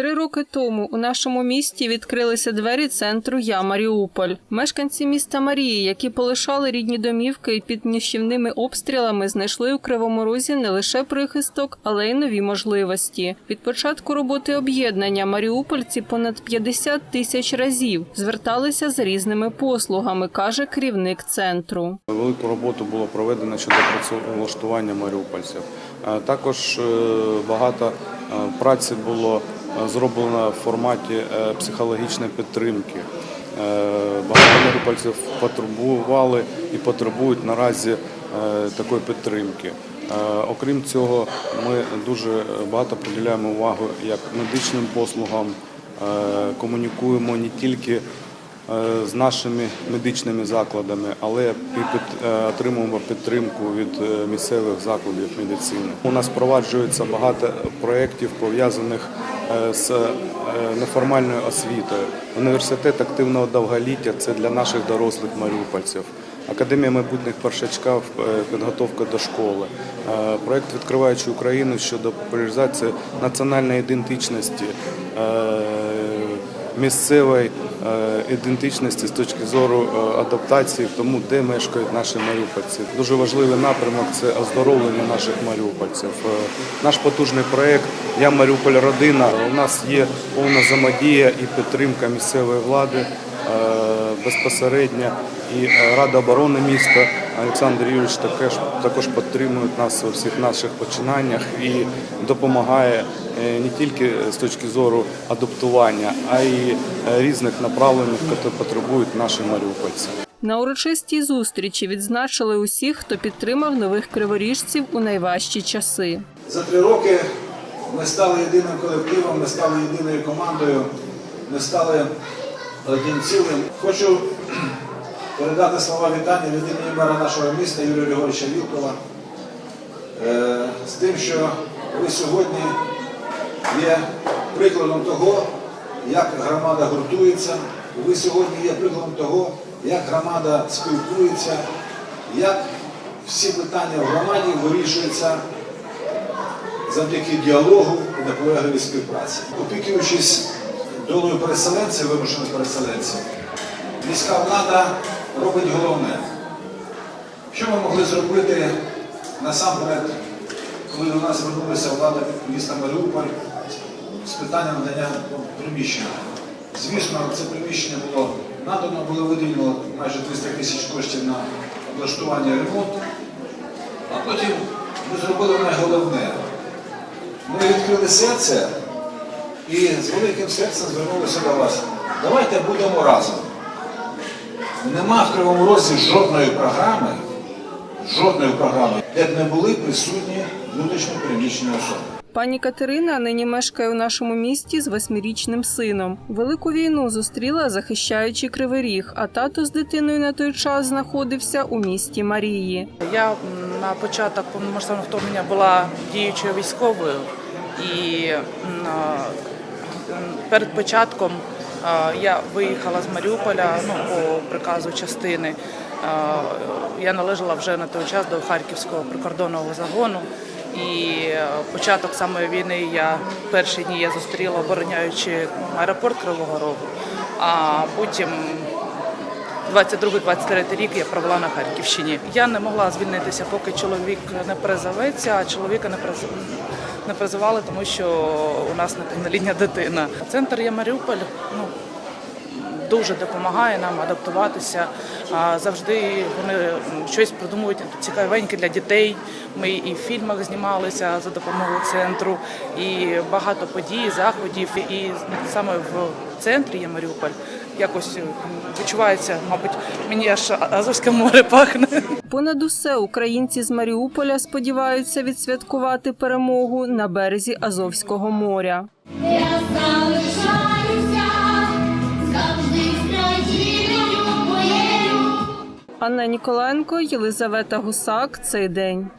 Три роки тому у нашому місті відкрилися двері центру Я Маріуполь. Мешканці міста Марії, які полишали рідні домівки під ніщівними обстрілами, знайшли у Кривому Розі не лише прихисток, але й нові можливості. Від початку роботи об'єднання маріупольці понад 50 тисяч разів зверталися за різними послугами, каже керівник центру. Велику роботу було проведено щодо працевлаштування маріупольців. Е, Також е, багато е, праці було е, зроблено в форматі е, психологічної підтримки. Е, Багато маріупольців потребували і потребують наразі такої підтримки. Окрім цього, ми дуже багато приділяємо увагу як медичним послугам, комунікуємо не тільки з нашими медичними закладами, але і отримуємо підтримку від місцевих закладів медицини. У нас впроваджується багато проєктів пов'язаних з е, неформальною освітою. Університет активного довголіття це для наших дорослих маріупольців. Академія майбутніх першачків е, підготовка до школи. проєкт відкриваючи Україну щодо популяризації національної ідентичності. е, місцевої е, ідентичності з точки зору е, адаптації к тому, де мешкають наші маріупольці. Дуже важливий напрямок це оздоровлення наших маріупольців. Е, Наш потужний проєкт Я Маріуполь родина. У нас є повна взаємодія і підтримка місцевої влади е, безпосередньо. І е, Рада оборони міста Олександр Юрійович також, також підтримує нас у всіх наших починаннях і допомагає е, не тільки з точки зору адаптування, а й е, різних направлень, які потребують наші маріупольці. На урочистій зустрічі відзначили усіх, хто підтримав нових криворіжців у найважчі часи. За три роки ми стали єдиним колективом, ми стали єдиною командою, ми стали одним цілим. Хочу передати слова вітання від імені мера нашого міста Юрія Григоровича Вілкова е, з тим, що ви сьогодні є прикладом того, як громада гуртується. Ви сьогодні є прикладом того, як громада спілкується, як всі питання в громаді вирішуються завдяки діалогу і наполегливій співпраці. Опікуючись долею переселенців, вимушених переселенців, міська влада робить головне. Що ми могли зробити насамперед, коли до нас звернулася влада міста Маріуполь з питанням надання приміщення? Звісно, це приміщення було надано, було виділено майже 300 тисяч коштів на облаштування і ремонт. А потім ми зробили найголовне. Ми відкрили серце і з великим серцем звернулися до вас. Давайте будемо разом. Нема в Кривому Розі жодної програми, жодної програми, де б не були присутні внутрішньо переміщені особи. Пані Катерина нині мешкає у нашому місті з восьмирічним сином. Велику війну зустріла, захищаючи кривий ріг, а тато з дитиною на той час знаходився у місті Марії. Я на початок повномасштабного вторгнення була діючою військовою, і перед початком я виїхала з Маріуполя ну, по приказу частини. Я належала вже на той час до Харківського прикордонного загону. І е, початок самої війни я перші дні я зустріла, обороняючи аеропорт Кривого Рогу, а потім 22-23 рік я провела на Харківщині. Я не могла звільнитися, поки чоловік не призоветься, а чоловіка не приз... не призивали, тому що у нас неповнолітня дитина. Центр «Я Маріуполь ну, дуже допомагає нам адаптуватися. Завжди вони щось придумують цікавеньке для дітей. Ми і в фільмах знімалися за допомогою центру, і багато подій, заходів. І саме в центрі «Я Маріуполь якось відчувається, мабуть, мені аж Азовське море пахне. Понад усе українці з Маріуполя сподіваються відсвяткувати перемогу на березі Азовського моря. Анна Ніколенко, Єлизавета Гусак. Цей день.